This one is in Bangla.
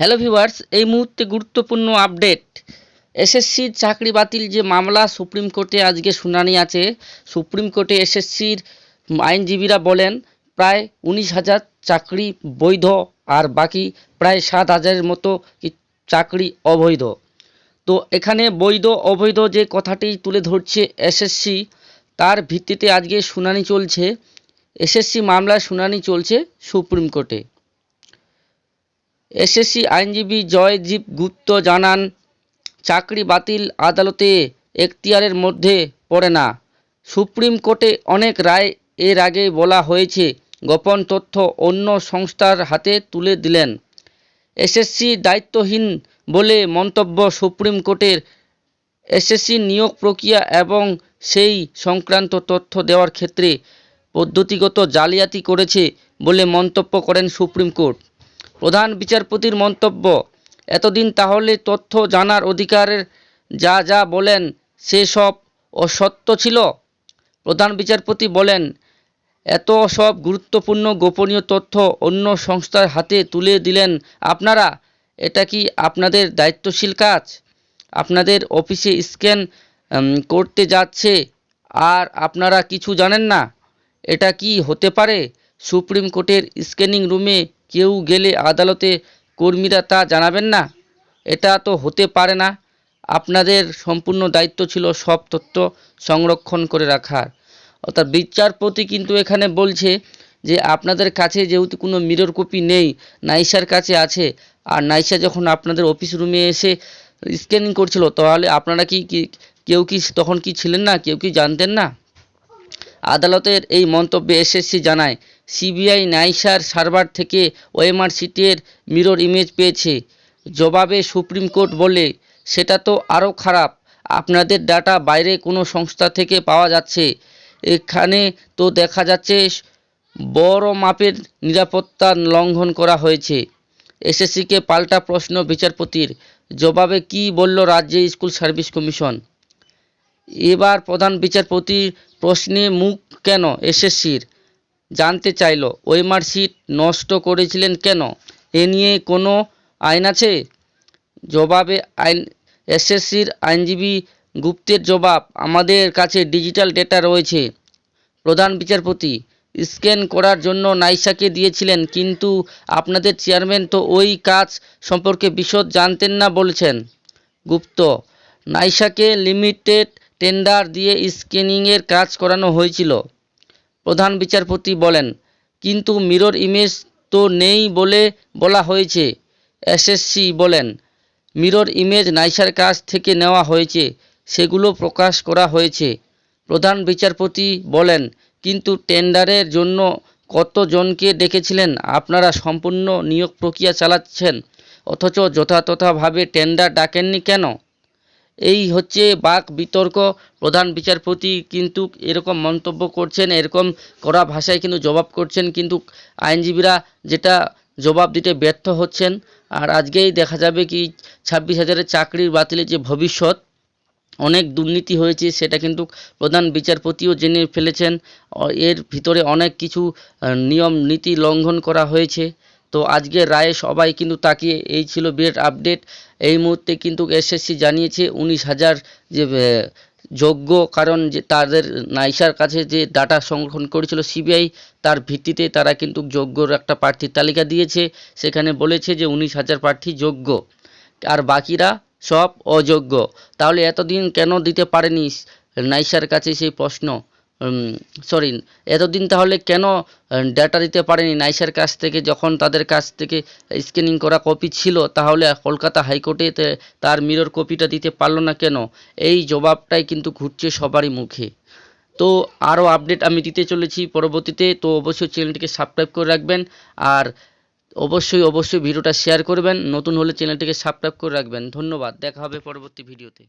হ্যালো ভিউয়ার্স এই মুহূর্তে গুরুত্বপূর্ণ আপডেট এসএসসির চাকরি বাতিল যে মামলা সুপ্রিম কোর্টে আজকে শুনানি আছে, সুপ্রিম কোর্টে এসএসসির আইনজীবীরা বলেন, প্রায় উনিশ হাজার চাকরি বৈধ আর বাকি প্রায় সাত হাজারের মতো চাকরি অবৈধ। তো এখানে বৈধ অবৈধ যে কথাটি তুলে ধরছে এসএসসি তার ভিত্তিতে আজকে শুনানি চলছে এসএসসি মামলার শুনানি চলছে সুপ্রিম কোর্টে। এসএসসি আইনজীবী জয়দীপ গুপ্ত জানান, চাকরি বাতিল আদালতে এখতিয়ারের মধ্যে পড়ে না। সুপ্রিম কোর্টে অনেক রায় এর আগে বলা হয়েছে, গোপন তথ্য অন্য সংস্থার হাতে তুলে দিলেন। এসএসসি দায়িত্বহীন বলে মন্তব্য সুপ্রিম কোর্টের। এসএসসি নিয়োগ প্রক্রিয়া এবং সেই সংক্রান্ত তথ্য দেওয়ার ক্ষেত্রে পদ্ধতিগত জালিয়াতি করেছে বলে মন্তব্য করেন সুপ্রিম কোর্ট। প্রধান বিচারপতির মন্তব্য, এতদিন তাহলে তথ্য জানার অধিকারের যা যা বলেন সেসব অসত্য ছিল? প্রধান বিচারপতি বলেন, এত সব গুরুত্বপূর্ণ গোপনীয় তথ্য অন্য সংস্থার হাতে তুলে দিলেন আপনারা, এটা কি আপনাদের দায়িত্বশীল কাজ? আপনাদের অফিসে স্ক্যান করতে যাচ্ছে, আর আপনারা কিছু জানেন না? এটা কি হতে পারে? সুপ্রিম কোর্টের স্ক্যানিং রুমে কেউ গেলে আদালতে কর্মীরা তা জানাবেন না। এটা তো হতে পারে না। আপনাদের সম্পূর্ণ দায়িত্ব ছিল সব তথ্য সংরক্ষণ করে রাখার। অর্থাৎ বিচারপতি কিন্তু এখানে বলছে যে, আপনাদের কাছে যেহেতু কোনো মিরর কপি নেই, নাইসার কাছে আছে, আর নাইসা যখন আপনাদের অফিস রুমে এসে স্ক্যানিং করছিল, তাহলে আপনারা কি, কেউ কি তখন কি ছিলেন না? কেউ কি জানতেন না? আদালতের এই মন্তব্যে এসএসসি জানায়, সিবিআই নাইসার সার্ভার থেকে ওএমআর সিটের মিরর ইমেজ পেয়েছে। জবাবে সুপ্রিম কোর্ট বলে, সেটা তো আরও খারাপ। আপনাদের ডাটা বাইরে কোনো সংস্থা থেকে পাওয়া যাচ্ছে। এখানে তো দেখা যাচ্ছে বড় মাপের নিরাপত্তা লঙ্ঘন করা হয়েছে। এসএসসিকে পাল্টা প্রশ্ন বিচারপতির। জবাবে কি বলল রাজ্য স্কুল সার্ভিস কমিশন? এবার প্রধান বিচারপতির প্রশ্নে মুখ কেন এসএসসির জানতে চাইল ওয়েমার সিট নষ্ট করেছিলেন কেন? এ নিয়ে কোনো আইন আছে? জবাবে আইন, এসএসসির আইনজীবী গুপ্তের জবাব, আমাদের কাছে ডিজিটাল ডেটা রয়েছে। প্রধান বিচারপতি, স্ক্যান করার জন্য নাইসাকে দিয়েছিলেন, কিন্তু আপনাদের চেয়ারম্যান তো ওই কাজ সম্পর্কে বিশদ জানতেন না বলেছেন। গুপ্ত, নাইসাকে লিমিটেড টেন্ডার দিয়ে স্ক্যানিংয়ের কাজ করানো হয়েছিল। প্রধান বিচারপতি বলেন, কিন্তু মিরর ইমেজ তো নেই বলে বলা হয়েছে। এসএসসি বলেন, মিরর ইমেজ নাইসার কাছ থেকে নেওয়া হয়েছে, সেগুলো প্রকাশ করা হয়েছে। প্রধান বিচারপতি বলেন, কিন্তু টেন্ডারের জন্য কতজনকে ডেকেছিলেন? আপনারা সম্পূর্ণ নিয়োগ প্রক্রিয়া চালাচ্ছেন, অথচ যথাযথভাবে টেন্ডার ডাকেননি কেন? এই হচ্ছে বাক বিতর্ক প্রধান বিচারপতি কিন্তু এরকম মন্তব্য করছেন, এরকম কড়া ভাষায় কিন্তু জবাব করছেন, কিন্তু আইনজীবীরা যেটা জবাব দিতে ব্যর্থ হচ্ছেন। আর আজকেই দেখা যাবে কি ছাব্বিশ হাজারের চাকরির বাতিলের যে ভবিষ্যৎ, অনেক দুর্নীতি হয়েছে, সেটা কিন্তু প্রধান বিচারপতিও জেনে ফেলেছেন। এর ভিতরে অনেক কিছু নিয়ম নীতি লঙ্ঘন করা হয়েছে। তো আজকের রায়ে সবাই কিন্তু তাকিয়ে এই ছিল বিরাট আপডেট। এই মুহূর্তে কিন্তু এসএসসি জানিয়েছে উনিশ হাজার যে যোগ্য, কারণ যে তাদের নাইসার কাছে যে ডাটা সংরক্ষণ করেছিল সিবিআই তার ভিত্তিতে তারা কিন্তু যোগ্যর একটা প্রার্থীর তালিকা দিয়েছে। সেখানে বলেছে যে উনিশ হাজার প্রার্থী যোগ্য, আর বাকিরা সব অযোগ্য। তাহলে এতদিন কেন দিতে পারেনি নাইসার কাছে সেই প্রশ্ন? সরি এতদিন তাহলে কেন ডাটা দিতে পারেনি? নাইসার কাছ থেকে যখন তাদের কাছ থেকে স্ক্যানিং করা কপি ছিল, তাহলে কলকাতা হাইকোর্টে তার মিরর কপিটা দিতে পারল না কেন? এই জবাবটাই কিন্তু ঘুরছে সবারই মুখে। তো আরও আপডেট আমি দিতে চলেছি পরবর্তীতে, তো অবশ্যই চ্যানেলটিকে সাবস্ক্রাইব করে রাখবেন। আর অবশ্যই অবশ্যই ভিডিওটা শেয়ার করবেন। নতুন হলে চ্যানেলটিকে সাবস্ক্রাইব করে রাখবেন। ধন্যবাদ। দেখা হবে পরবর্তী ভিডিওতে